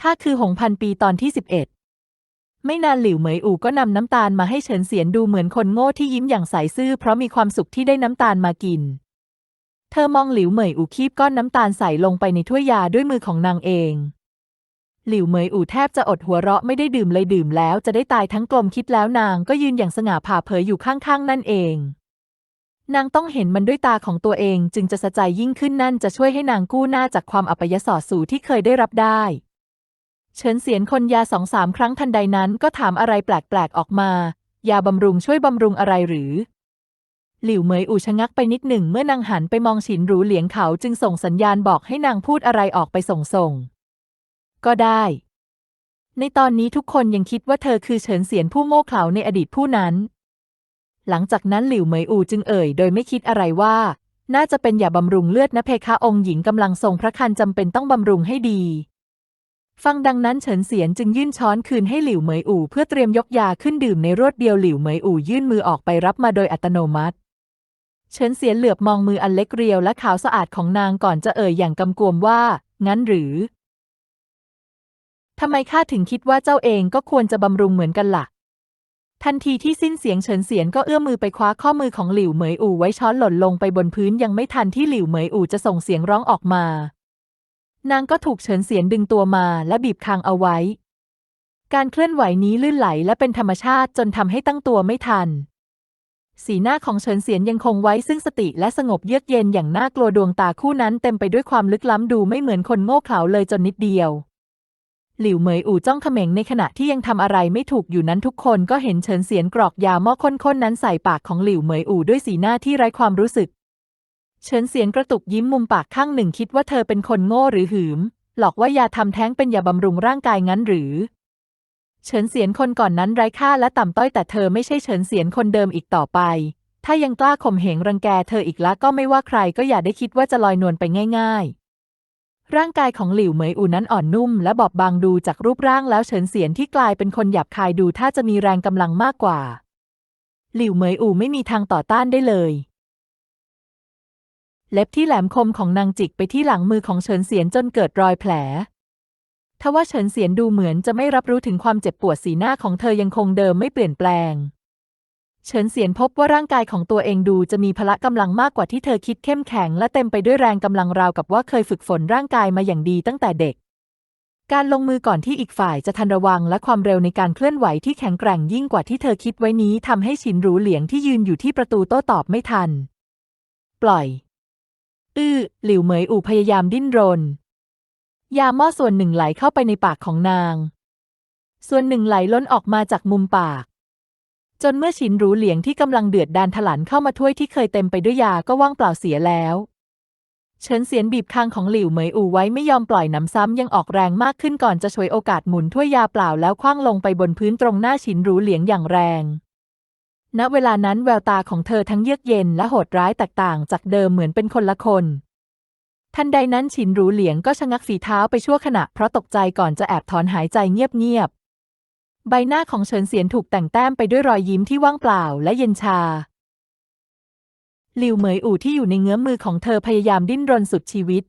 ข้าคือหงพันปีตอนที่สิบเอ็ดไม่นานหลิวเหมยอู่ก็นำน้ำตาลมาให้เฉินเสียนดูเหมือนคนโง่ที่ยิ้มอย่างใสซื่อเพราะมีความสุขที่ได้น้ำตาลมากิน เธอมองหลิวเหมยอู่คีบก้อนน้ำตาลใส่ลงไปในถ้วยยาด้วยมือของนางเอง หลิวเหมยอู่แทบจะอดหัวเราะไม่ได้ดื่มเลยดื่มแล้วจะได้ตายทั้งกลมคิดแล้วนางก็ยืนอย่างสง่าผ่าเผยอยู่ข้างๆนั่นเอง นางต้องเห็นมันด้วยตาของตัวเองจึงจะสะใจยิ่งขึ้นนั่นจะช่วยให้นางกู้หน้าจากความอัปยศสู่ที่เคยได้รับได้ เฉินเสียนคนยาสองสามครั้งทันใดนั้นก็ถามอะไรแปลกๆออกมา ยาบำรุงช่วยบำรุงอะไรหรือ หลิวเหมยอู่ชะงักไปนิดหนึ่งเมื่อนางหันไปมองฉินหรูเหลียงเขาจึงส่งสัญญาณบอกให้นางพูดอะไรออกไปส่งส่ง ก็ได้ ในตอนนี้ทุกคนยังคิดว่าเธอคือเฉินเสียนผู้โง่เขลาในอดีตผู้นั้น หลังจากนั้นหลิวเหมยอูจึงเอ่ย โดยไม่คิดอะไรว่า น่าจะเป็นยาบำรุงเลือดนะเพคะองค์หญิงกำลังทรงพระคันจำเป็นต้องบำรุงให้ดี ฟังดังนั้นเฉินเสียนจึงยื่นช้อนคืนให้หลิวเหมยอู่เพื่อเตรียมยกยาขึ้นดื่มในรวดเดียวหลิวเหมยอู่ยื่นมือออกไปรับมาโดยอัตโนมัติ เฉินเสียนเหลือบมองมืออันเล็กเรียวและขาวสะอาดของนางก่อนจะเอ่ยอย่างกำกวมว่า งั้นหรือทำไมข้าถึงคิดว่าเจ้าเองก็ควรจะบำรุงเหมือนกันล่ะ ทันทีที่สิ้นเสียงเฉินเสียนก็เอื้อมมือไปคว้าข้อมือของหลิวเหมยอู่ไว้ช้อนหล่นลงไปบนพื้นยังไม่ทันที่หลิวเหมยอู่จะส่งเสียงร้องออกมา นางก็ถูกเฉินเสียนดึงตัวมาและบีบคางเอาไว้ การเคลื่อนไหวนี้ลื่นไหลและเป็นธรรมชาติจนทำให้ตั้งตัวไม่ทัน สีหน้าของเฉินเสียนยังคงไว้ซึ่งสติและสงบเยือกเย็นอย่างน่ากลัวดวงตาคู่นั้นเต็มไปด้วยความลึกล้ำดูไม่เหมือนคนโง่เขลาเลยจนนิดเดียว หลิวเหมยอู่จ้องเขม็งในขณะที่ยังทำอะไรไม่ถูกอยู่นั้นทุกคนก็เห็นเฉินเสียนกรอกยาหม้อข้นๆนั้นใส่ปากของหลิวเหมยอู่ด้วยสีหน้าที่ไร้ความรู้สึก เฉินเสียนกระตุกยิ้มมุมปากข้างหนึ่งคิดว่าเธอเป็นคนโง่หรือหืม หลอกว่ายาทำแท้งเป็นยาบำรุงร่างกายงั้นหรือ เฉินเสียนคนก่อนนั้นไร้ค่าและต่ำต้อยแต่เธอไม่ใช่เฉินเสียนคนเดิมอีกต่อไป ถ้ายังกล้าข่มเหงรังแกเธออีกละก็ไม่ว่าใครก็อย่าได้คิดว่าจะลอยนวลไปง่าย ๆ ร่างกายของหลิวเหมยอูนั้นอ่อนนุ่ม และบอบบางดูจากรูปร่างแล้วเฉินเสียนที่กลายเป็นคนหยาบคายดูถ้าจะมีแรงกำลังมากกว่า หลิวเหมยอูไม่มีทางต่อต้านได้เลย เล็บที่แหลมคมของนางจิกไปที่หลังมือของเฉินเสียนจนเกิดรอยแผลทว่าเฉินเสียนดูเหมือนจะไม่รับรู้ถึงความเจ็บปวดสีหน้าของเธอยังคงเดิมไม่เปลี่ยนแปลง เฉินเสียนพบว่าร่างกายของตัวเองดูจะมีพละกำลังมากกว่าที่เธอคิดเข้มแข็งและเต็มไปด้วยแรงกำลังราวกับว่าเคยฝึกฝนร่างกายมาอย่างดีตั้งแต่เด็ก การลงมือก่อนที่อีกฝ่ายจะทันระวังและความเร็วในการเคลื่อนไหวที่แข็งแกร่งยิ่งกว่าที่เธอคิดไว้นี้ทำให้ฉินหรูเหลียงที่ยืนอยู่ที่ประตูโต้ตอบไม่ทัน ปล่อย อื้อ หลิวเหมยอู่พยายามดิ้นรน ยาหม้อส่วนหนึ่งไหลเข้าไปในปากของนาง ส่วนหนึ่งไหลล้นออกมาจากมุมปาก จนเมื่อฉินรูเหลียงที่กำลังเดือดดานถลันเข้ามาถ้วยที่เคยเต็มไปด้วยยาก็ว่างเปล่าเสียแล้วเฉินเสียนบีบคางของหลิวเหมยอู่ไว้ไม่ยอมปล่อยหนำซ้ำยังออกแรงมากขึ้นก่อนจะฉวยโอกาสหมุนถ้วยยาเปล่าแล้วคว้างลงไปบนพื้นตรงหน้าฉินรูเหลียงอย่างแรง ณเวลานั้นแววตาของเธอทั้งเยือกเย็นและโหดร้ายแตกต่างจากเดิมเหมือนเป็นคนละคน ทันใดนั้นฉินรูเหลียงก็ชะงักฝีเท้าไปชั่วขณะเพราะตกใจก่อนจะแอบถอนหายใจเงียบๆ ใบหน้าของเฉินเสียนถูกแต่งแต้มไปด้วยรอยยิ้มที่ว่างเปล่าและเย็นชาหลิวเหมยอู่ที่อยู่ในเงื้อมมือของเธอพยายามดิ้นรนสุดชีวิต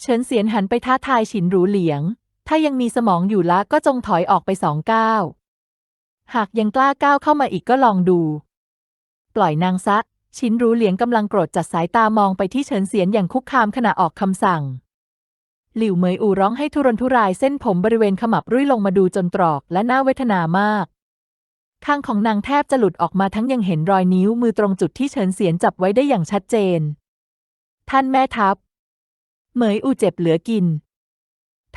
เฉินเสียนหันไปท้าทายฉินหรูเหลียง ถ้ายังมีสมองอยู่ละก็จงถอยออกไปสองก้าว หากยังกล้าก้าวเข้ามาอีกก็ลองดู ปล่อยนางซะ ชินรู้เหลียงกำลังโกรธจัดสายตามองไปที่เฉินเสียนอย่างคุกคามขณะออกคำสั่ง หลิวเหมยอูร้องให้ทุรนทุรายเส้นผมบริเวณขมับรุ่ยลงมาดูจนตรอกและน่าเวทนามากข้างของนางแทบจะหลุดออกมาทั้งยังเห็นรอยนิ้วมือตรงจุดที่เฉินเสียนจับไว้ได้อย่างชัดเจน ท่านแม่ทัพ เหมยอูเจ็บเหลือกิน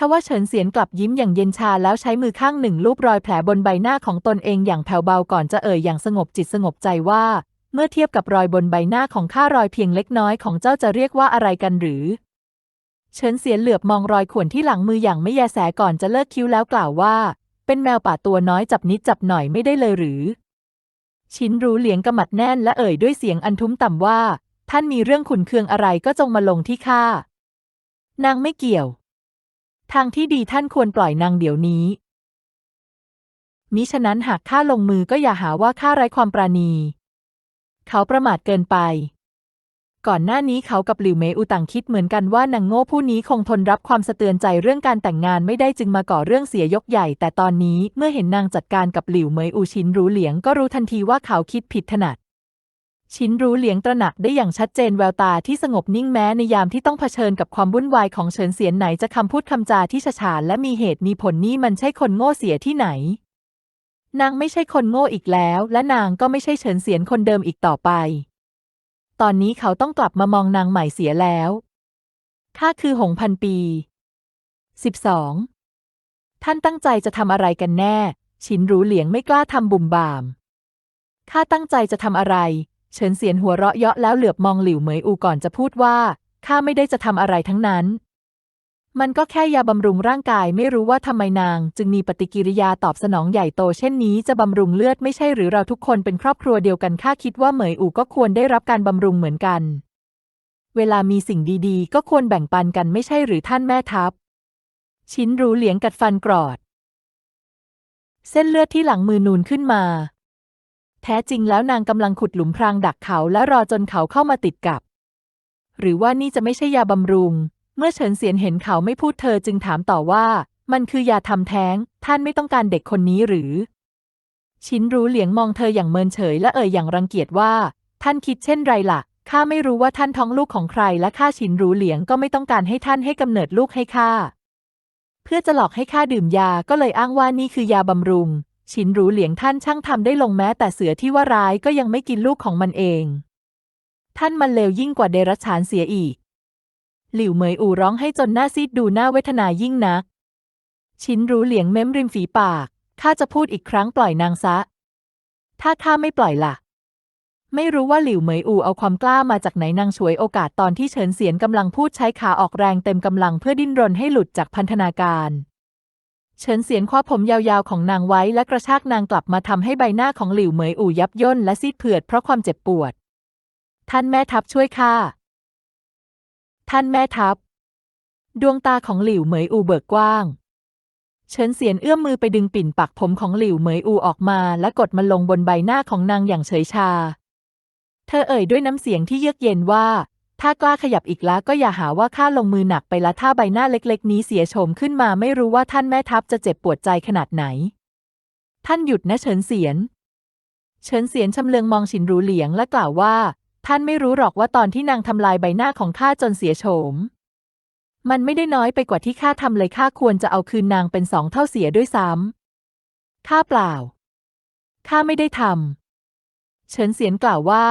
ทว่าเฉินเสียนกลับยิ้มอย่างเย็นชาแล้วใช้มือข้างหนึ่งลูบรอยแผลบนใบหน้าของตนเองอย่างแผ่วเบาก่อนจะเอ่ยอย่างสงบจิตสงบใจว่า เมื่อเทียบกับรอยบนใบหน้าของข้ารอยเพียงเล็กน้อยของเจ้าจะเรียกว่าอะไรกันหรือ เฉินเสียนเหลือบมองรอยข่วนที่หลังมืออย่างไม่แยแสก่อนจะเลิกคิ้วแล้วกล่าวว่า เป็นแมวป่าตัวน้อยจับนิดจับหน่อยไม่ได้เลยหรือ ชินรู้เหลียงกำมัดแน่นและเอ่ยด้วยเสียงอันทุ้มต่ำว่า ท่านมีเรื่องขุนเคืองอะไรก็จงมาลงที่ข้านางไม่เกี่ยว ทางที่ดีท่านควรปล่อยนางเดี๋ยวนี้ มิฉะนั้นหากข้าลงมือก็อย่าหาว่าข้าไร้ความปราณี เขาประมาทเกินไป ก่อนหน้านี้เขากับหลิวเมอูต่างคิดเหมือนกันว่านางโง่ผู้นี้คงทนรับความสะเตือนใจเรื่องการแต่งงานไม่ได้จึงมาก่อเรื่องเสียยกใหญ่ แต่ตอนนี้เมื่อเห็นนางจัดการกับหลิวเมยอูชินรู้เหลียงก็รู้ทันทีว่าเขาคิดผิดถนัด ชินรู้เหลียงตระหนักได้อย่างชัดเจนแววตาที่สงบนิ่งแม้ในยามที่ต้องเผชิญกับความวุ่นวายของเฉินเสียนไหนจะคำพูดคำจาที่ฉฉานและมีเหตุมีผลนี่มันใช่คนโง่เสียที่ไหน นางไม่ใช่คนโง่อีกแล้ว และนางก็ไม่ใช่เฉินเสียนคนเดิมอีกต่อไป ตอนนี้เขาต้องกลับมามองนางใหม่เสียแล้วข้าคือหงพันปี 12. ท่านตั้งใจจะทำอะไรกันแน่ ชินรู้เหลียงไม่กล้าทำบุ่มบามข้าตั้งใจจะทำอะไร เฉินเสียนหัวเราะเยาะแล้วเหลือบมองหลิวเหมยอูก่อนจะพูดว่า ข้าไม่ได้จะทำอะไรทั้งนั้น มันก็แค่ยาบำรุงร่างกายไม่รู้ว่าทำไมนาง จึงมีปฏิกิริยาตอบสนองใหญ่โตเช่นนี้จะบำรุงเลือดไม่ใช่หรือเราทุกคนเป็นครอบครัวเดียวกันข้าคิดว่าเหมยอูก็ควรได้รับการบำรุงเหมือนกัน เวลามีสิ่งดีๆ ก็ควรแบ่งปันกันไม่ใช่หรือท่านแม่ทัพ ชิ้นรู้เหลียงกัดฟันกรอด เส้นเลือดที่หลังมือนูนขึ้นมา แท้จริงแล้วนางกำลังขุดหลุมพรางดักเขาและรอจนเขาเข้ามาติดกับ หรือว่านี่จะไม่ใช่ยาบำรุง เมื่อเฉินเสียนเห็นเขาไม่พูดเธอจึงถามต่อว่า มันคือยาทำแท้ง ท่านไม่ต้องการเด็กคนนี้หรือ ชินรู้เหลียงมองเธออย่างเมินเฉยและเอ่ยอย่างรังเกียจว่า ท่านคิดเช่นไรล่ะข้าไม่รู้ว่าท่านท้องลูกของใคร และข้าชินรู้เหลียงก็ไม่ต้องการให้ท่านให้กำเนิดลูกให้ข้าเพื่อจะหลอกให้ข้าดื่มยาก็เลยอ้างว่านี่คือยาบำรุง ชินรูเหลียงท่านช่างทำได้ลงแม้แต่เสือที่ว่าร้ายก็ยังไม่กินลูกของมันเอง ท่านมันเลวยิ่งกว่าเดรัจฉานเสียอีก หลิวเหมยอูร้องให้จนหน้าซีดดูหน้าเวทนายิ่งนักชินรู้เหลียงเม้มริมฝีปากข้าจะพูดอีกครั้งปล่อยนางซะ ถ้าข้าไม่ปล่อยล่ะ ไม่รู้ว่าหลิวเหมยอูเอาความกล้ามาจากไหนนางฉวยโอกาสตอนที่เฉินเสียนกำลังพูดใช้ขาออกแรงเต็มกำลังเพื่อดิ้นรนให้หลุดจากพันธนาการ เฉินเสียนคว้าผมยาวๆของนางไว้และกระชากนางกลับมาทำให้ใบหน้าของหลิวเหมยอู่ยับย่นและซีดเผือดเพราะความเจ็บปวด ท่านแม่ทัพช่วยข้า ท่านแม่ทัพ ดวงตาของหลิวเหมยอูเบิกกว้าง เฉินเสียนเอื้อมมือไปดึงปิ่นปักผมของหลิวเหมยอูออกมาและกดมันลงบนใบหน้าของนางอย่างเฉยชา เธอเอ่ยด้วยน้ำเสียงที่เยือกเย็นว่า ถ้ากล้าขยับอีกล้วก็อย่าหาว่าข้าลงมือหนักไปละถ้าใบหน้าเล็กๆ นี้เสียโฉมขึ้นมาไม่รู้ว่าท่านแม่ทัพจะเจ็บปวดใจขนาดไหน ท่านหยุดนะเฉินเสียน เฉินเสียนชำเลืองมองฉินรูเหลียงและกล่าวว่า ท่านไม่รู้หรอกว่าตอนที่นางทำลายใบหน้าของข้าจนเสียโฉม มันไม่ได้น้อยไปกว่าที่ข้าทำเลยข้าควรจะเอาคืนนางเป็นสองเท่าเสียด้วยซ้ำข้าเปล่าข้าไม่ได้ทำเฉินเสียนกล่าวว่า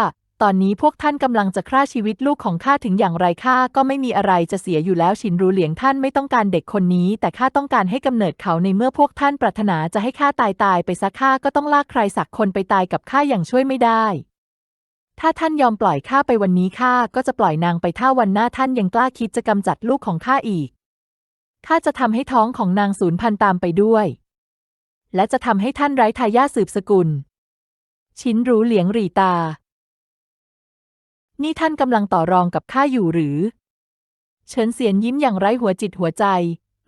ตอนนี้พวกท่านกำลังจะฆ่าชีวิตลูกของข้าถึงอย่างไรข้าก็ไม่มีอะไรจะเสียอยู่แล้วชินรูเหลียงท่านไม่ต้องการเด็กคนนี้ แต่ข้าต้องการให้กำเนิดเขาในเมื่อพวกท่านปรารถนาจะให้ข้าตายตายไปสักข้าก็ต้องลากใครสักคนไปตายกับข้าอย่างช่วยไม่ได้ ถ้าท่านยอมปล่อยข้าไปวันนี้ข้าก็จะปล่อยนางไปถ้าวันหน้าท่านยังกล้าคิดจะกำจัดลูกของข้าอีกข้าจะทำให้ท้องของนางสูญพันธุ์ตามไปด้วย และจะทำให้ท่านไร้ทายาทสืบสกุล ชิ้นรู้เหลียงหรีตา นี่ท่านกำลังต่อรองกับข้าอยู่หรือ เฉินเสียนยิ้มอย่างไร้หัวจิตหัวใจ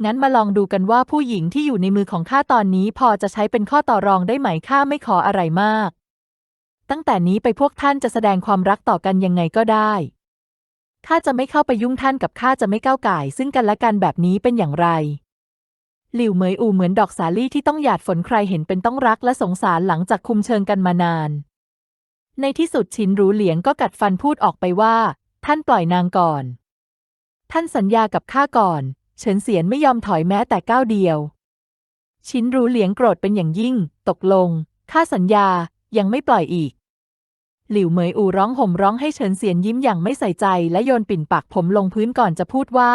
งั้นมาลองดูกันว่าผู้หญิงที่อยู่ในมือของข้าตอนนี้พอจะใช้เป็นข้อต่อรองได้ไหมข้าไม่ขออะไรมาก ตั้งแต่นี้ไปพวกท่านจะแสดงความรักต่อกันยังไงก็ได้ข้าจะไม่เข้าไปยุ่งท่านกับข้าจะไม่ก้าวไก่ซึ่งกันและกันแบบนี้เป็นอย่างไร หลิวเหมยอูเหมือนดอกสาลี่ที่ต้องหยาดฝนใครเห็นเป็นต้องรักและสงสารหลังจากคุมเชิงกันมานาน ในที่สุดชินรู้เหลียงก็กัดฟันพูดออกไปว่า ท่านปล่อยนางก่อน ท่านสัญญากับข้าก่อน เฉินเสียนไม่ยอมถอยแม้แต่ก้าวเดียว ชินรู้เหลียงโกรธเป็นอย่างยิ่ง ตกลง ข้าสัญญา ยังไม่ปล่อยอีก หลิวเหมยอูร้องห่มร้องให้เฉินเสียนยิ้มอย่างไม่ใส่ใจ และโยนปิ่นปากผมลงพื้นก่อนจะพูดว่า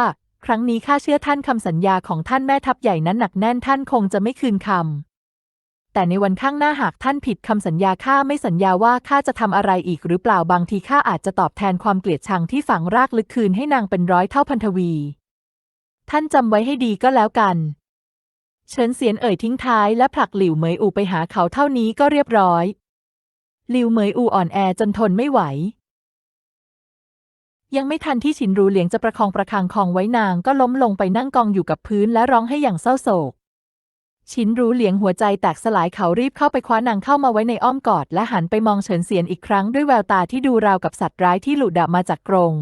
ครั้งนี้ข้าเชื่อท่านคำสัญญาของท่านแม่ทัพใหญ่นั้นหนักแน่นท่านคงจะไม่คืนคำ แต่ในวันข้างหน้าหากท่านผิดคำสัญญาข้าไม่สัญญาว่าข้าจะทำอะไรอีกหรือเปล่าบางทีข้าอาจจะตอบแทนความเกลียดชังที่ฝังรากลึกคืนให้นางเป็นร้อยเท่าพันทวี ท่านจำไว้ให้ดีก็แล้วกัน เฉินเสียนเอ่ยทิ้งท้ายและผลักหลิวเหมยอูไปหาเขาเท่านี้ก็เรียบร้อย หลิวเหมยอูอ่อนแอจนทนไม่ไหว ยังไม่ทันที่ฉินรูเหลียงจะประคองประคังคองไว้นางก็ล้มลงไปนั่งกองอยู่กับพื้นและร้องให้อย่างเศร้าโศก ชินรู้เหลียงหัวใจแตกสลายเขารีบเข้าไปคว้านางเข้ามาไว้ในอ้อมกอด และหันไปมองเฉินเสียนอีกครั้งด้วยแววตาที่ดูราวกับสัตว์ร้ายที่หลุดออกมาจากกรง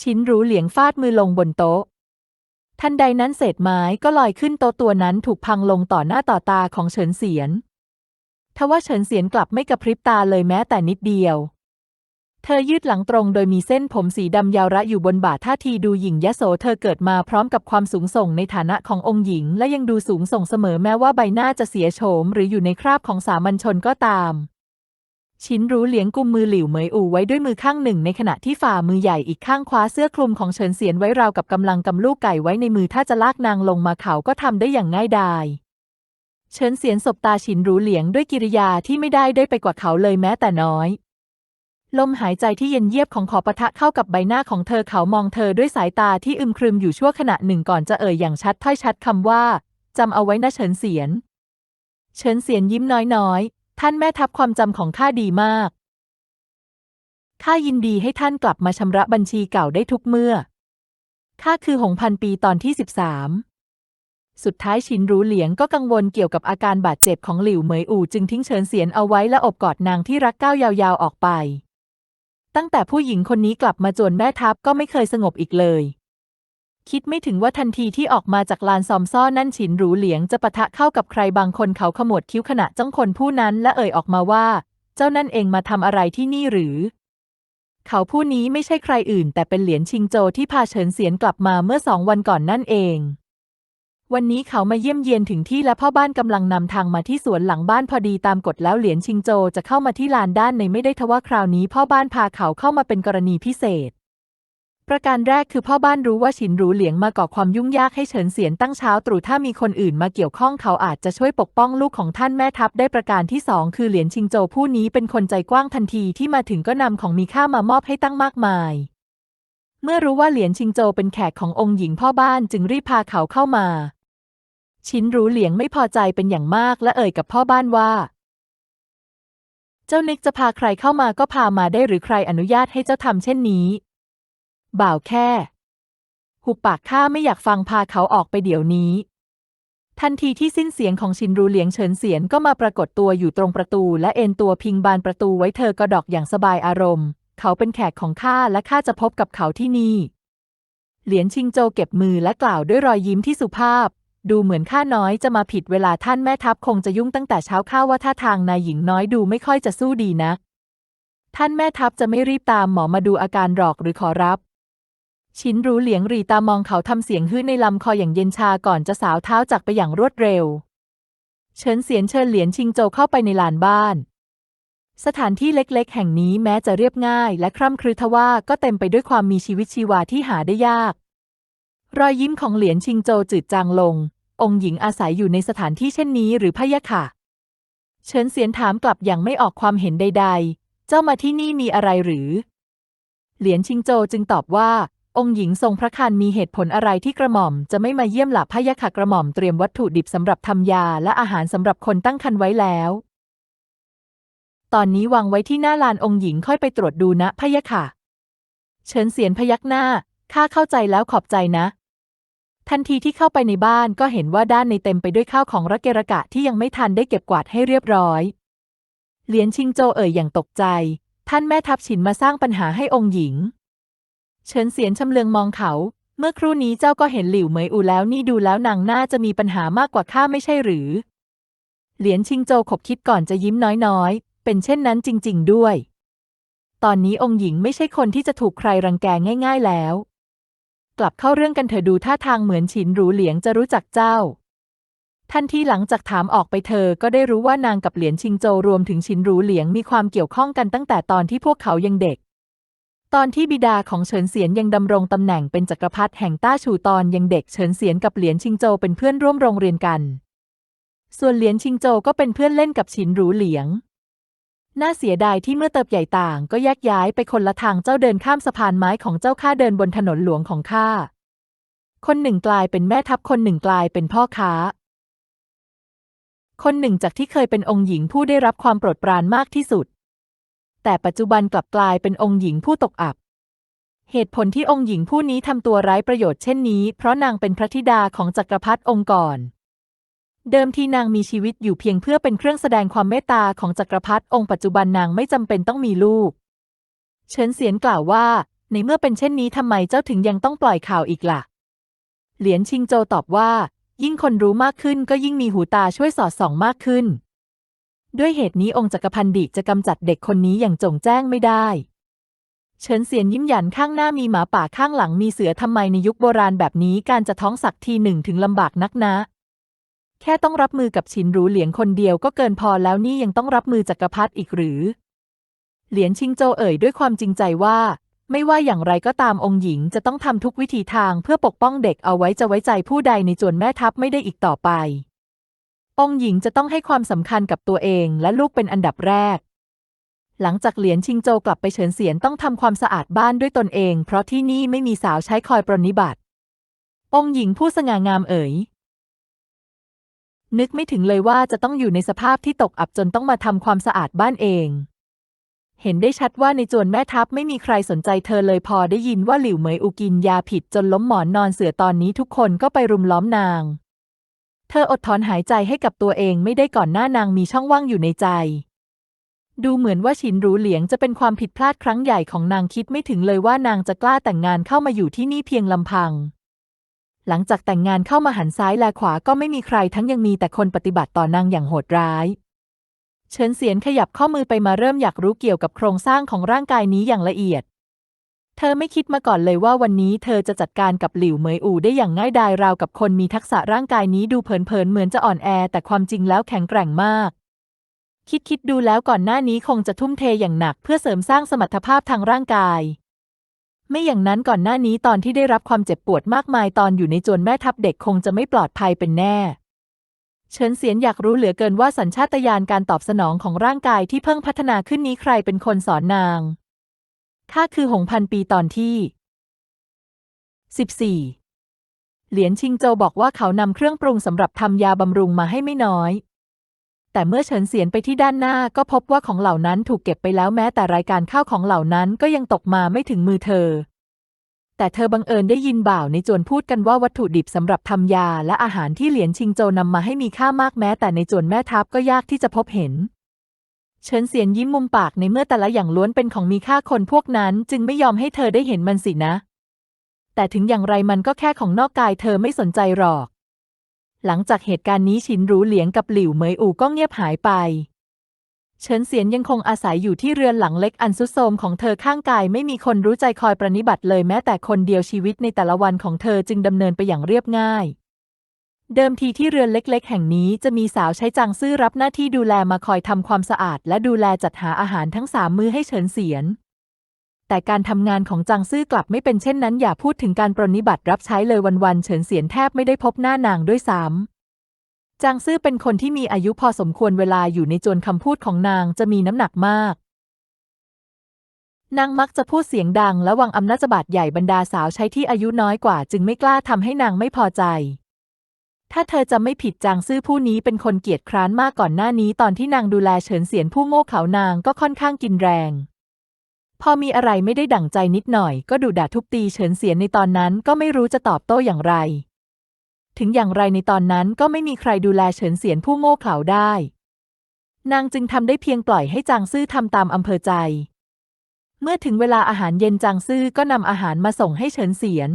ชินรู้เหลียงฟาดมือลงบนโต๊ะ ทันใดนั้นเศษไม้ก็ลอยขึ้นโต๊ะตัวนั้นถูกพังลงต่อหน้าต่อตาของเฉินเสียนทว่าเฉินเสียนกลับไม่กระพริบตาเลยแม้แต่นิดเดียว เธอยืดหลังตรงโดยมีเส้นผมสีดำยาวระอยู่บนบ่าท่าทีดูหยิ่งยโสเธอเกิดมาพร้อมกับความสูงส่งในฐานะขององค์หญิง และยังดูสูงส่งเสมอแม้ว่าใบหน้าจะเสียโฉม หรืออยู่ในคราบของสามัญชนก็ตามชินรู้เหลียงกุมมือหลิวเหมยอู่ไว้ด้วยมือข้างหนึ่งในขณะที่ฝ่ามือใหญ่อีกข้างคว้าเสื้อคลุมของเฉินเสียนไว้ราวกับกำลังกำลูกไก่ไว้ในมือถ้าจะลากนางลงมาเขาก็ทำได้อย่างง่ายดายเฉินเสียนสบตาฉินรู้เหลียงด้วยกิริยาที่ไม่ได้ได้ไปกว่าเขาเลยแม้แต่น้อย ลมหายใจที่เย็นเยียบของขอปะทะเข้ากับใบหน้าของเธอเขามองเธอด้วยสายตาที่อึมครึมอยู่ชั่วขณะหนึ่งก่อนจะเอ่ยอย่างชัดถ้อยชัดคำว่าจำเอาไว้นะเฉินเสียน เฉินเสียนยิ้มน้อยๆ ท่านแม่ทับความจำของข้าดีมาก ข้ายินดีให้ท่านกลับมาชำระบัญชีเก่าได้ทุกเมื่อ ข้าคือหงพันปีตอนที่สิบสามสุดท้ายชินรู้เหลียงก็กังวลเกี่ยวกับอาการบาดเจ็บของหลิวเหมยอู่จึงทิ้งเฉินเสียนเอาไว้และอบกอดนางที่รักก้าวยาวๆออกไป ตั้งแต่ผู้หญิงคนนี้กลับมาจวนแม่ทัพก็ไม่เคยสงบอีกเลย คิดไม่ถึงว่าทันทีที่ออกมาจากลานซอมซ่อนั่นฉินหรูเหลียงจะปะทะเข้ากับใครบางคนเขาขมวดคิ้วขณะจ้องคนผู้นั้นและเอ่ยออกมาว่า เจ้านั่นเองมาทำอะไรที่นี่หรือ เขาผู้นี้ไม่ใช่ใครอื่น แต่เป็นเหลียนชิงโจที่พาเฉินเสียนกลับมาเมื่อสองวันก่อนนั่นเอง วันนี้เขามาเยี่ยมเยียนถึงที่และพ่อบ้านกำลังนำทางมาที่สวนหลังบ้านพอดีตามกฎแล้วเหลียนชิงโจจะเข้ามาที่ลานด้านในไม่ได้ทว่าคราวนี้ พ่อบ้านพาเขาเข้ามาเป็นกรณีพิเศษ ประการแรกคือพ่อบ้านรู้ว่าฉินรูเหลียงมาก่อความยุ่งยากให้เฉินเสียนตั้งเช้าตรู่ถ้ามีคนอื่นมาเกี่ยวข้องเขาอาจจะช่วยปกป้องลูกของท่านแม่ทัพได้ประการที่สองคือเหลียนชิงโจผู้นี้เป็นคนใจกว้างทันทีที่มาถึงก็นำของมีค่ามามอบให้ตั้งมากมาย เมื่อรู้ว่าเหลียนชิงโจเป็นแขกขององค์หญิงพ่อบ้านจึงรีบพาเขาเข้ามา ชินรู้เหลียงไม่พอใจเป็นอย่างมากและเอ่ยกับพ่อบ้านว่า เจ้านึกจะพาใครเข้ามาก็พามาได้หรือใครอนุญาตให้เจ้าทำเช่นนี้ บ่าวแค่หุบปากข้าไม่อยากฟังพาเขาออกไปเดี๋ยวนี้ ทันทีที่สิ้นเสียงของชินรูเหลียงเฉินเสียนก็มาปรากฏตัวอยู่ตรงประตูและเอนตัวพิงบานประตูไว้เธอก็ดอกอย่างสบายอารมณ์ เขาเป็นแขกของข้าและข้าจะพบกับเขาที่นี่ เหลียนชิงโจเก็บมือและกล่าวด้วยรอยยิ้มที่สุภาพ ดูเหมือนข้าน้อยจะมาผิดเวลาท่านแม่ทัพคงจะยุ่งตั้งแต่เช้าข้าว่าท่าทางนายหญิงน้อยดูไม่ค่อยจะสู้ดีนักท่านแม่ทัพจะไม่รีบตามหมอมาดูอาการหรอกหรือขอรับ ชินรู้เหลียงรีตามองเขาทำเสียงฮื้อในลำคออย่างเย็นชาก่อนจะสาวเท้าจากไปอย่างรวดเร็ว เชิญเสียนเชิญเหลียนชิงโจเข้าไปในลานบ้าน สถานที่เล็กๆ แห่งนี้แม้จะเรียบง่าย และคร่ำครึทว่าก็เต็มไปด้วยความมีชีวิตชีวาที่หาได้ยาก รอยยิ้มของเหลียนชิงโจจืดจางลง องค์หญิงอาศัยอยู่ในสถานที่เช่นนี้หรือพะยะค่ะเชิญเสียนถามกลับอย่างไม่ออกความเห็นใด ๆ เจ้ามาที่นี่มีอะไรหรือ เหลียนชิงโจจึงตอบว่า องค์หญิงทรงพระคันมีเหตุผลอะไรที่กระหม่อมจะไม่มาเยี่ยมหลับพะยะค่ะกระหม่อมเตรียมวัตถุดิบสำหรับทำยาและอาหารสำหรับคนตั้งครรภ์ไว้แล้ว ตอนนี้วางไว้ที่หน้าลานองค์หญิงค่อยไปตรวจดูนะพะยะค่ะ เฉินเสียนพยักหน้าข้าเข้าใจแล้วขอบใจนะ ทันทีที่เข้าไปในบ้านก็เห็นว่าด้านในเต็มไปด้วยข้าวของระเกะระกะที่ยังไม่ทันได้เก็บกวาดให้เรียบร้อย เหลียนชิงโจเอ่ยอย่างตกใจ ท่านแม่ทัพฉินมาสร้างปัญหาให้องค์หญิง เฉินเสียนชำเลืองมองเขา เมื่อครู่นี้เจ้าก็เห็นหลิวเหมยอูแล้วนี่ดูแล้วนางน่าจะมีปัญหามากกว่าข้าไม่ใช่หรือ เหลียนชิงโจขบคิดก่อนจะยิ้มน้อยๆ เป็นเช่นนั้นจริง ๆ ด้วย ตอนนี้องค์หญิงไม่ใช่คนที่จะถูกใครรังแกง่าย ๆแล้ว กลับเข้าเรื่องกันเถอะดูท่าทางเหมือนฉินหรูเหลียงจะรู้จักเจ้า ทันทีหลังจากถามออกไปเธอก็ได้รู้ว่านางกับเหลียนชิงโจรวมถึงฉินหรูเหลียงมีความเกี่ยวข้องกันตั้งแต่ตอนที่พวกเขายังเด็ก ตอนที่บิดาของเฉินเสียนยังดำรงตำแหน่งเป็นจักรพรรดิแห่งต้าชูตอนยังเด็กเฉินเสียนกับเหลียนชิงโจเป็นเพื่อนร่วมโรงเรียนกัน ส่วนเหลียนชิงโจก็เป็นเพื่อนเล่นกับฉินหรูเหลียง น่าเสียดายที่เมื่อเติบใหญ่ต่างก็แยกย้ายไปคนละทางเจ้าเดินข้ามสะพานไม้ของเจ้าข้าเดินบนถนนหลวงของข้า คนหนึ่งกลายเป็นแม่ทัพคนหนึ่งกลายเป็นพ่อค้า คนหนึ่งจากที่เคยเป็นองค์หญิงผู้ได้รับความโปรดปรานมากที่สุด แต่ปัจจุบันกลับกลายเป็นองค์หญิงผู้ตกอับ เหตุผลที่องค์หญิงผู้นี้ทำตัวไร้ประโยชน์เช่นนี้ เพราะนางเป็นพระธิดาของจักรพรรดิองค์ก่อน เดิมทีนางมีชีวิตอยู่เพียงเพื่อเป็นเครื่องแสดงความเมตตาของจักรพรรดิองค์ปัจจุบันนางไม่จำเป็นต้องมีลูก เฉินเสียนกล่าวว่า ในเมื่อเป็นเช่นนี้ทำไมเจ้าถึงยังต้องปล่อยข่าวอีกล่ะ เหลียนชิงโจตอบว่า ยิ่งคนรู้มากขึ้นก็ยิ่งมีหูตาช่วยสอดส่องมากขึ้น ด้วยเหตุนี้องค์จักรพันดิจะกำจัดเด็กคนนี้อย่างจงแจ้งไม่ได้เฉินเสียนยิ้มหยันข้างหน้ามีหมาป่าข้างหลังมีเสือทำไมในยุคโบราณแบบนี้การจะท้องสักทีหนึ่งถึงลำบากนักนะ แค่ต้องรับมือกับฉินหรูเหลียงคนเดียวก็เกินพอแล้วนี่ยังต้องรับมือจักรพรรดิอีกหรือ เหลียนชิงโจเอ่ยด้วยความจริงใจว่า ไม่ว่าอย่างไรก็ตามองค์หญิงจะต้องทำทุกวิธีทางเพื่อปกป้องเด็กเอาไว้จะไว้ใจผู้ใดในจวนแม่ทัพไม่ได้อีกต่อไป องค์หญิงจะต้องให้ความสำคัญกับตัวเองและลูกเป็นอันดับแรก หลังจากเหรียญชิงโจกลับไปเฉินเสียนต้องทำความสะอาดบ้านด้วยตนเอง เพราะที่นี่ไม่มีสาวใช้คอยปรนนิบัติองค์หญิงผู้สง่างามเอ๋ย นึกไม่ถึงเลยว่าจะต้องอยู่ในสภาพที่ตกอับจนต้องมาทำความสะอาดบ้านเอง เห็นได้ชัดว่าในจวนแม่ทัพไม่มีใครสนใจเธอเลยพอได้ยินว่าหลิวเหมยอูกินยาผิดจนล้มหมอนนอนเสือตอนนี้ทุกคนก็ไปรุมล้อมนาง เธออดถอนหายใจให้กับตัวเองไม่ได้ก่อนหน้านางมีช่องว่างอยู่ในใจดูเหมือนว่าฉินรูเหลียงจะเป็นความผิดพลาดครั้งใหญ่ของนางคิดไม่ถึงเลยว่านางจะกล้าแต่งงานเข้ามาอยู่ที่นี่เพียงลำพัง หลังจากแต่งงานเข้ามาหันซ้ายแลขวาก็ไม่มีใครทั้งยังมีแต่คนปฏิบัติต่อนางอย่างโหดร้าย เฉินเสียนขยับข้อมือไปมาเริ่มอยากรู้เกี่ยวกับโครงสร้างของร่างกายนี้อย่างละเอียด เธอไม่คิดมาก่อนเลยว่าวันนี้เธอจะจัดการกับหลิวเหมยอูได้อย่างง่ายดายราวกับคนมีทักษะร่างกายนี้ดูเผินๆเหมือนจะอ่อนแอ แต่ความจริงแล้วแข็งแกร่งมากคิดคิดดูแล้วก่อนหน้านี้คงจะทุ่มเทอย่างหนักเพื่อเสริมสร้างสมรรถภาพทางร่างกาย ไม่อย่างนั้นก่อนหน้านี้ตอนที่ได้รับความเจ็บปวดมากมายตอนอยู่ในจวนแม่ทัพเด็กคงจะไม่ปลอดภัยเป็นแน่ เฉินเสียนอยากรู้เหลือเกินว่าสัญชาตญาณการตอบสนองของร่างกายที่เพิ่งพัฒนาขึ้นนี้ใครเป็นคนสอนนางข้าคือหงพันปีตอนที่ 14 เหรียญชิงโจวบอกว่าเขานำเครื่องปรุงสำหรับทำยาบำรุงมาให้ไม่น้อย แต่เมื่อเฉินเสียนไปที่ด้านหน้าก็พบว่าของเหล่านั้นถูกเก็บไปแล้วแม้แต่รายการข้าวของเหล่านั้นก็ยังตกมาไม่ถึงมือเธอ แต่เธอบังเอิญได้ยินบ่าวในจวนพูดกันว่าวัตถุดิบสำหรับทำยาและอาหารที่เหรียญชิงโจนำมาให้มีค่ามากแม้แต่ในจวนแม่ทัพก็ยากที่จะพบเห็น เฉินเสียนยิ้มมุมปากในเมื่อแต่ละอย่างล้วนเป็นของมีค่าคนพวกนั้น จึงไม่ยอมให้เธอได้เห็นมันสินะ แต่ถึงอย่างไรมันก็แค่ของนอกกายเธอไม่สนใจหรอก หลังจากเหตุการณ์นี้ฉินรูเหลียงกับหลิวเหมยอู่ก็เงียบหายไป เฉินเสียนยังคงอาศัยอยู่ที่เรือนหลังเล็กอันซุดโทรมของเธอข้างกายไม่มีคนรู้ใจคอยประนิบัติเลยแม้แต่คนเดียวชีวิตในแต่ละวันของเธอจึงดำเนินไปอย่างเรียบง่าย เดิมทีที่เรือนเล็ก ๆ แห่งนี้จะมีสาวใช้จางซื่อรับหน้าที่ดูแลมาคอยทำความสะอาด และดูแลจัดหาอาหารทั้งสามมื้อให้เฉินเสียน แต่การทำงานของจางซื่อกลับไม่เป็นเช่นนั้นอย่าพูดถึงการปรนนิบัติรับใช้เลยวันๆเฉินเสียนแทบไม่ได้พบหน้านางด้วยซ้ำจางซื่อเป็นคนที่มีอายุพอสมควรเวลาอยู่ในจวนคำพูดของนางจะมีน้ำหนักมากนางมักจะพูดเสียงดังและวางอำนาจบาดใหญ่บรรดาสาวใช้ที่อายุน้อยกว่า จึงไม่กล้าทำให้นางไม่พอใจ ถ้าเธอจะไม่ผิดจางซื่อผู้นี้เป็นคนเกียจคร้านมากก่อนหน้านี้ตอนที่นางดูแลเฉินเสียนผู้โง่เขานางก็ค่อนข้างกินแรง พอมีอะไรไม่ได้ดั่งใจนิดหน่อย ก็ดุด่าทุบตีเฉินเสียนในตอนนั้นก็ไม่รู้จะตอบโต้อย่างไร ถึงอย่างไรในตอนนั้นก็ไม่มีใครดูแลเฉินเสียนผู้โง่เขลาได้ นางจึงทำได้เพียงปล่อยให้จางซื่อทำตามอำเภอใจ เมื่อถึงเวลาอาหารเย็นจางซื่อก็นำอาหารมาส่งให้เฉินเสียน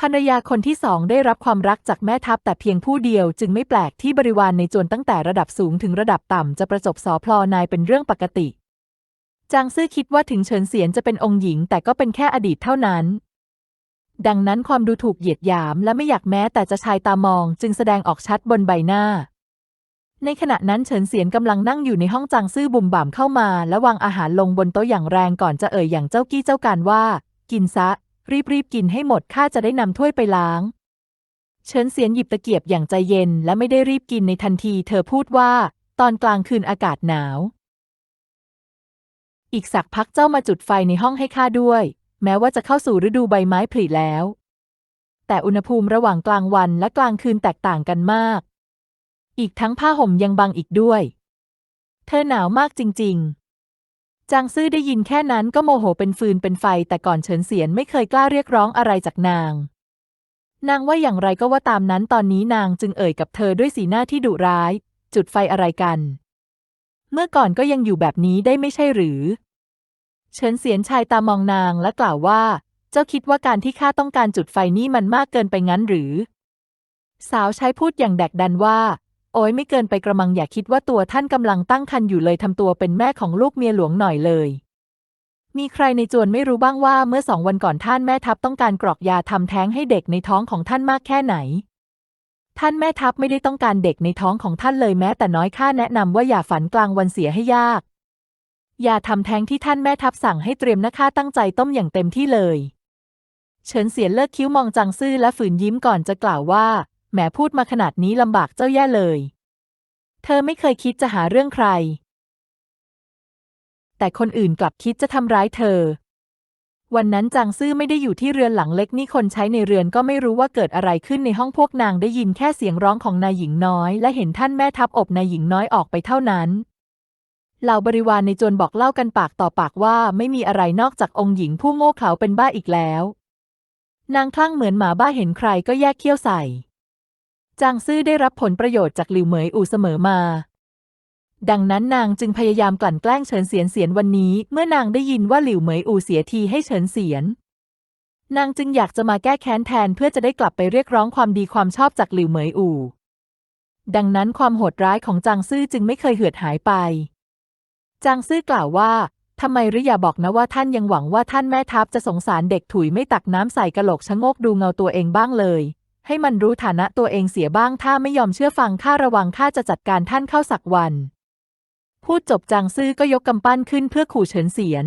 ภรรยาคนที่สองได้รับความรักจากแม่ทัพแต่เพียงผู้เดียวจึงไม่แปลกที่บริวารในจวนตั้งแต่ระดับสูงถึงระดับต่ำจะประจบสอพลอนายเป็นเรื่องปกติ จางซื่อคิดว่าถึงเฉินเสียนจะเป็นองค์หญิงแต่ก็เป็นแค่อดีตเท่านั้น ดังนั้นความดูถูกเหยียดหยามและไม่อยากแม้แต่จะชายตามองจึงแสดงออกชัดบนใบหน้า ในขณะนั้นเฉินเสียนกำลังนั่งอยู่ในห้องจางซื่อบุ่มบ่ามเข้ามา และวางอาหารลงบนโต๊ะอย่างแรงก่อนจะเอ่ยอย่างเจ้ากี้เจ้าการว่า กินซะ รีบๆกินให้หมดข้าจะได้นำถ้วยไปล้างเฉินเสียนหยิบตะเกียบอย่างใจเย็นและไม่ได้รีบกินในทันที เธอพูดว่า ตอนกลางคืนอากาศหนาว อีกสักพักเจ้ามาจุดไฟในห้องให้ข้าด้วย แม้ว่าจะเข้าสู่ฤดูใบไม้ผลิแล้ว แต่อุณหภูมิระหว่างกลางวันและกลางคืนแตกต่างกันมาก อีกทั้งผ้าห่มยังบังอีกด้วย เธอหนาวมากจริง ๆ จางซื่อได้ยินแค่นั้นก็โมโหเป็นฟืนเป็นไฟ แต่ก่อนเฉินเสียนไม่เคยกล้าเรียกร้องอะไรจากนาง นางว่าอย่างไรก็ว่าตามนั้นตอนนี้นางจึงเอ่ยกับเธอด้วยสีหน้าที่ดุร้าย จุดไฟอะไรกัน เมื่อก่อนก็ยังอยู่แบบนี้ได้ไม่ใช่หรือ เฉินเสียนชายตามองนางและกล่าวว่า เจ้าคิดว่าการที่ข้าต้องการจุดไฟนี่มันมากเกินไปงั้นหรือ สาวใช้พูดอย่างแดกดันว่า โอ้ยไม่เกินไปกระมังอย่าคิดว่าตัวท่านกำลังตั้งครรภ์อยู่เลยทำตัวเป็นแม่ของลูกเมียหลวงหน่อยเลยมีใครในจวนไม่รู้บ้างว่าเมื่อสองวันก่อนท่านแม่ทัพต้องการกรอกยาทำแท้งให้เด็กในท้องของท่านมากแค่ไหน ท่านแม่ทัพไม่ได้ต้องการเด็กในท้องของท่านเลยแม้แต่น้อยข้าแนะนำว่าอย่าฝันกลางวันเสียให้ยากยาทำแท้งที่ท่านแม่ทัพสั่งให้เตรียมนะข้าตั้งใจต้มอย่างเต็มที่เลย เฉินเสียนเลิกคิ้วมองจางซื่อและฝืนยิ้มก่อนจะกล่าวว่าแหมพูดมาขนาดนี้ลำบากเจ้าแย่เลย เธอไม่เคยคิดจะหาเรื่องใคร แต่คนอื่นกลับคิดจะทำร้ายเธอ วันนั้นจางซื่อไม่ได้อยู่ที่เรือนหลังเล็กนี่คนใช้ในเรือนก็ไม่รู้ว่าเกิดอะไรขึ้นในห้องพวกนางได้ยินแค่เสียงร้องของนายหญิงน้อย และเห็นท่านแม่ทัพอบนายหญิงน้อยออกไปเท่านั้นเหล่าบริวารในจวนบอกเล่ากันปากต่อปากว่าไม่มีอะไรนอกจากองค์หญิงผู้โง่เขลาเป็นบ้าอีกแล้ว นางคลั่งเหมือนหมาบ้าเห็นใครก็แยกเขี้ยวใส่จางซื่อได้รับผลประโยชน์จากหลิวเหมยอู่เสมอมา ดังนั้นนางจึงพยายามกลั่นแกล้งเฉินเสียนเสียนวันนี้ เมื่อนางได้ยินว่าหลิวเหมยอู่เสียทีให้เฉินเสียน นางจึงอยากจะมาแก้แค้นแทนเพื่อจะได้กลับไปเรียกร้องความดีความชอบจากหลิวเหมยอู่ ดังนั้นความโหดร้ายของจางซื่อจึงไม่เคยเหือดหายไป จางซื่อกล่าวว่าทำไมหรืออย่าบอกนะว่าท่านยังหวังว่าท่านแม่ทัพจะสงสารเด็กถุยไม่ตักน้ำใส่กะโหลกชะโงกดูเงาตัวเองบ้างเลย ให้มันรู้ฐานะตัวเองเสียบ้างถ้าไม่ยอมเชื่อฟังข้าระวังข้าจะจัดการท่านเข้าสักวัน พูดจบจางซื่อก็ยกกำปั้นขึ้นเพื่อขู่เฉินเสียน